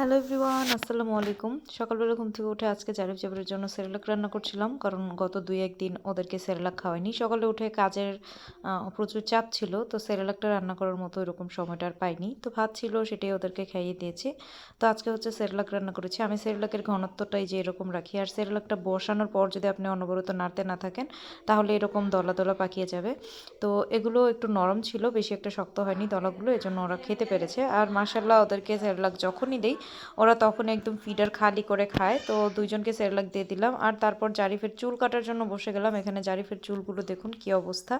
Hello everyone, আসসালামু আলাইকুম। সকালবেলা ঘুম থেকে উঠে আজকে জারিফ জাবরের জন্য সেরেলাক রান্না করছিলাম, কারণ গত দুই একদিন ওদেরকে সেরেলাক খাওয়াইনি। সকালে উঠে কাজের প্রচুর চাপ ছিল, তো সেরেলাকটা রান্না করার মতো এরকম সময়টা আর পাইনি। তো ভাত ছিল, সেটাই ওদেরকে খাইয়ে দিয়েছি। তো আজকে হচ্ছে সেরেলাক রান্না করেছি। আমি সেরেলাকের ঘনত্বটাই যে এরকম রাখি, আর সেরেলাকটা বসানোর পর যদি আপনি অনবরত নাড়তে না থাকেন, তাহলে এরকম দলা দলা পাকিয়ে যাবে। তো এগুলো একটু নরম ছিল, বেশি একটা শক্ত হয়নি দলাগুলো, এজন্য ওরা খেতে পেরেছে। আর মাসাল্লাহ ওদেরকে সেরেলাক যখনই দেই ওরা তখন একদম ফিডার খালি করে খায়। তো দুইজনকে সেরেলাক দিয়ে দিলাম। আর তারপর জারিফের চুল কাটার জন্য বসে গেলাম। এখানে জারিফের চুলগুলো দেখুন কি অবস্থা।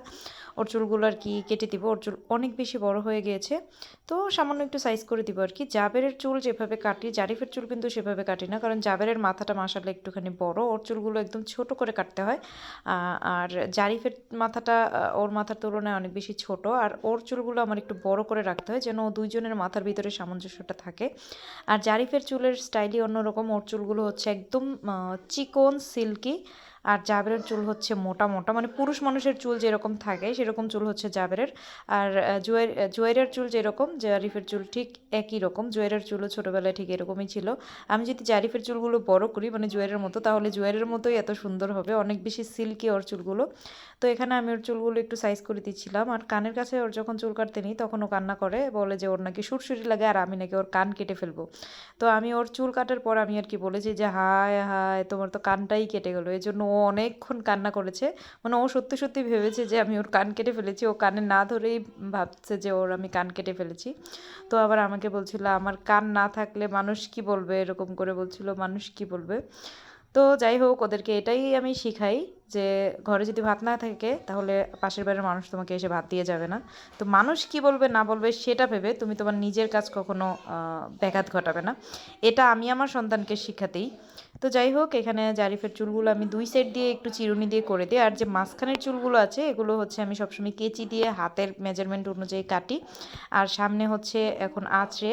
ওর চুলগুলো আর কি কেটে দিব। ওর চুল অনেক বেশি বড় হয়ে গিয়েছে। তো সামান্য একটু সাইজ করে দিব আর কি। জাবেরের চুল যেভাবে কাটি, জারিফের চুল কিন্তু সেভাবে কাটি না। কারণ জাবেরের মাথাটা মাসালে একটুখানি বড়। ওর চুলগুলো একদম ছোট করে কাটতে হয়। আর জারিফের মাথাটা, ওর মাথার তুলনায় অনেক বেশি ছোট। আর ওর চুলগুলো আমার একটু বড় করে রাখতে হয়। যেন দুইজনের মাথার ভিতরে সামঞ্জস্যটা থাকে। আর জারিফের চুলের স্টাইলই অন্যরকম। ওর চুলগুলো হচ্ছে একদম চিকন সিল্কি। আর জাবেরের চুল হচ্ছে মোটা মোটা মানে পুরুষ মানুষের চুল যেরকম থাকে, সেরকম চুল হচ্ছে জাবেরের। আর জুয়ের জুয়েরের চুল যেরকম, জারিফের চুল ঠিক একই রকম। জুয়েরের চুলও ছোটোবেলায় ঠিক এরকমই ছিল। আমি যদি জারিফের চুলগুলো বড় করি মানে জুয়েরের মতো, তাহলে জুয়েরের মতোই এত সুন্দর হবে। অনেক বেশি সিল্কি ওর চুলগুলো। তো এখানে আমি ওর চুলগুলো একটু সাইজ করে দিচ্ছিলাম। আর কানের কাছে ওর যখন চুল কাটতে নিই, তখন ও কান্না করে, বলে যে ওর নাকি সুরসুরি লাগে, আর আমি নাকি ওর কান কেটে ফেলব। তো আমি ওর চুল কাটার পর আমি আর কি বলেছি যে হায় হায়, তোমার তো কানটাই কেটে গেলো। এই জন্য ও অনেকক্ষণ কান্না করেছে। মানে ও সত্যি সত্যি ভেবেছে যে আমি ওর কান কেটে ফেলেছি। ও কানে না ধরেই ভাবছে যে ওর আমি কান কেটে ফেলেছি। তো আবার আমাকে বলছিল, আমার কান না থাকলে মানুষ কি বলবে? এরকম করে বলছিল, মানুষ কি বলবে? তো যাই হোক, ওদেরকে এটাই আমি শিখাই যে ঘরে যদি ভাত না থাকে, তাহলে পাশের বাড়ির মানুষ তোমাকে এসে ভাত দিয়ে যাবে না। তো মানুষ কি বলবে, না বলবে, সেটা ভেবে তুমি তোমার নিজের কাজ কখনো ব্যাঘাত ঘটাবে না। এটা আমি আমার সন্তানকে শিখাতেই। তো যাই হোক, এখানে জারিফের চুলগুলো আমি দুই সাইড দিয়ে একটু চিরুনি দিয়ে করে দিই। আর যে মাঝখানের চুলগুলো আছে, এগুলো হচ্ছে আমি সবসময় কেচি দিয়ে হাতের মেজারমেন্ট অনুযায়ী কাটি। আর সামনে হচ্ছে এখন আঁচড়ে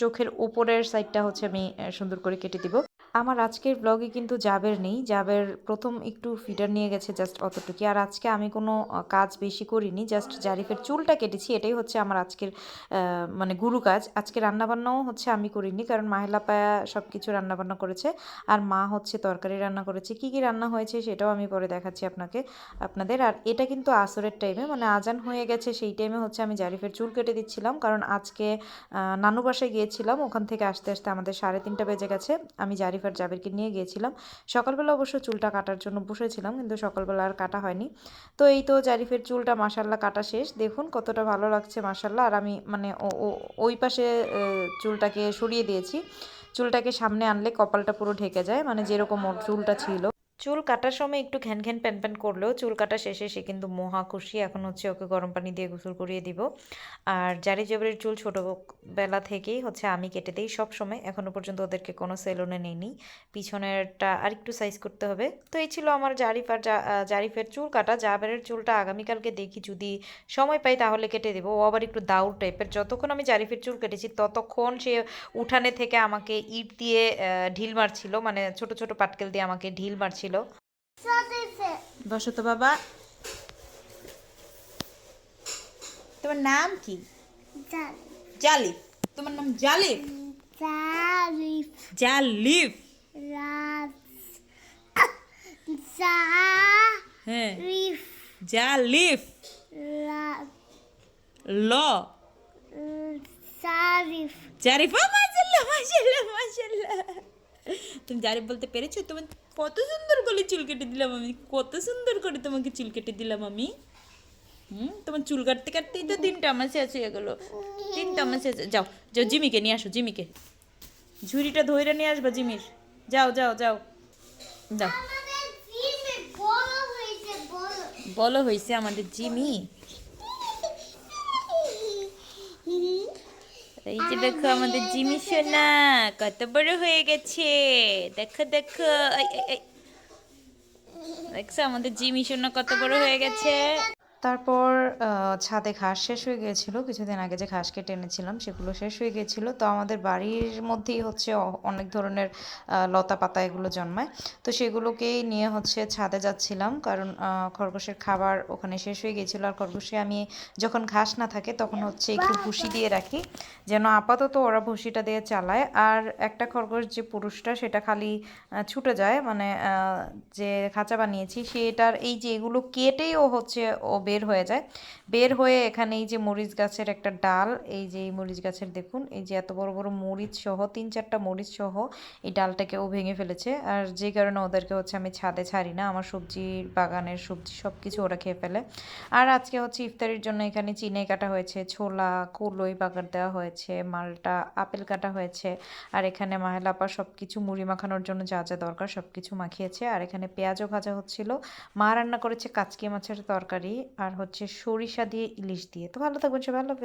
চোখের উপরের সাইডটা হচ্ছে আমি সুন্দর করে কেটে দিব। আমার আজকের ব্লগে কিন্তু জাবের নেই। জাবের প্রথম একটু ফিডার নিয়ে গেছে জাস্ট অতটুকু আর আজকে আমি কোনো কাজ বেশি করিনি জাস্ট জারিফের চুলটা কেটেছি। এটাই হচ্ছে আমার আজকের মানে গুরু কাজ। আজকে রান্নাবান্নাও হচ্ছে আমি করিনি, কারণ মাহেলা পায়া সব কিছু রান্নাবান্না করেছে। আর মা হচ্ছে তরকারি রান্না করেছে। কি কি রান্না হয়েছে সেটাও আমি পরে দেখাচ্ছি আপনাকে, আপনাদের। আর এটা কিন্তু আসরের টাইমে মানে আজান হয়ে গেছে সেই টাইমে হচ্ছে আমি জারিফের চুল কেটে দিচ্ছিলাম। কারণ আজকে নানু বাসায় গিয়েছিলাম। ওখান থেকে আসতে আসতে আমাদের সাড়ে তিনটা বেজে গেছে। আমি জারিফ আর জাবিরকে নিয়ে গিয়েছিলাম। সকালবেলা অবশ্য চুলটা কাটার জন্য বসেছিলাম, কিন্তু সকালবেলা আর কাটা হয়নি। তো এই তো জারিফের চুলটা মাসাল্লাহ কাটা শেষ। দেখুন কতটা ভালো লাগছে মাসাল্লাহ আর আমি মানে ওই পাশে চুলটাকে সরিয়ে দিয়েছি। চুলটাকে সামনে আনলে কপালটা পুরো ঢেকে যায়। মানে যেরকম ওর চুলটা ছিল। চুল কাটার সময় একটু ঘ্যান ঘ্যান প্যান প্যান করলেও চুল কাটা শেষে সে কিন্তু মহা খুশি। এখন হচ্ছে ওকে গরম পানি দিয়ে গোসল করিয়ে দিব। আর জারি জবরের চুল ছোটোবেলা থেকেই হচ্ছে আমি কেটে দিই সব সময়। এখনও পর্যন্ত ওদেরকে কোনো সেলুনে নেইনি। পিছনেরটা আর একটু সাইজ করতে হবে। তো এই ছিল আমার জারিফ আর জারিফের চুল কাটা। জাবেরের চুলটা আগামীকালকে দেখি যদি সময় পাই তাহলে কেটে দেবো। ও আবার একটু দাউর টাইপের যতক্ষণ আমি জারিফের চুল কেটেছি ততক্ষণ সে উঠানে থেকে আমাকে ইট দিয়ে ঢিল মারছিল। মানে ছোট ছোট পাটকেল দিয়ে আমাকে ঢিল মারছিল। বসো তো বাবা। তোমার নাম কি? জালিফ। তোমার নাম জালিফ? Zarif, জালিফ। Raz, হ্যাঁ। জালিফ। ল. জারিফ। মাশাল্লাহ মাশাল্লাহ মাশাল্লাহ তুমি জারিফ বলতে পেরেছ? তোমার কত সুন্দর করে চুল কেটে দিলাম আমি কত সুন্দর করে তোমাকে চুল কেটে দিলাম আমি। হুম তোমার চুল কাটতে কাটতেই তো দিনটা আমার শেষ হয়ে গেলো। দিনটা আমার শেষ যাও যাও জিমিকে নিয়ে আসো জিমিকে। ঝুড়িটা ধইরে নিয়ে আসবা জিমির। যাও যাও যাও। যাও। বলো হয়েছে আমাদের জিমি। এই যে দেখো আমাদের জিমি সোনা, কত বড় হয়ে গেছে দেখো দেখো। দেখছ আমাদের জিমি সোনা কত বড় হয়ে গেছে তারপর ছাদে ঘাস শেষ হয়ে গিয়েছিল। কিছুদিন আগে যে ঘাস কেটে এনেছিলাম সেগুলো শেষ হয়ে গিয়েছিল। তো আমাদের বাড়ির মধ্যেই হচ্ছে অনেক ধরনের লতা পাতা এগুলো জন্মায়। তো সেগুলোকেই নিয়ে হচ্ছে ছাদে যাচ্ছিলাম। কারণ খরগোশের খাবার ওখানে শেষ হয়ে গিয়েছিল। আর খরগোশে আমি যখন ঘাস না থাকে, তখন হচ্ছে একটু ভুসি দিয়ে রাখি। যেন আপাতত ওরা ভুসিটা দিয়ে চালায়। আর একটা খরগোশ যে পুরুষটা, সেটা খালি ছুটে যায়। মানে যে খাঁচা বানিয়েছি, সেটার এই যে এগুলো কেটেই ও হচ্ছে ও বের হয়ে যায়। বের হয়ে এখানে এই যে মরিচ গাছের একটা ডাল, এই যে এই মরিচ গাছের দেখুন, এই যে এত বড় বড় মরিচ সহ, তিন চারটা মরিচ সহ এই ডালটাকে ও ভেঙে ফেলেছে। আর যে কারণে ওদেরকে হচ্ছে আমি ছাদে ছাড়ি না, আমার সবজির বাগানের সবজি সব কিছু ওরা খেয়ে ফেলে। আর আজকে হচ্ছে ইফতারির জন্য এখানে চিনে কাটা হয়েছে, ছোলা, কুলোই বাগার দেওয়া হয়েছে, মালটা আপেল কাটা হয়েছে, আর এখানে মাহেলাপা সব কিছু মুড়ি মাখানোর জন্য যা যা দরকার সব কিছু মাখিয়েছে। আর এখানে পেঁয়াজও ভাজা হচ্ছিল। মা রান্না করেছে কাচকি মাছের তরকারি। আর হচ্ছে সরিষা দিয়ে ইলিশ দিয়ে। তো ভালো থাকবেন সবাই আল্লাহ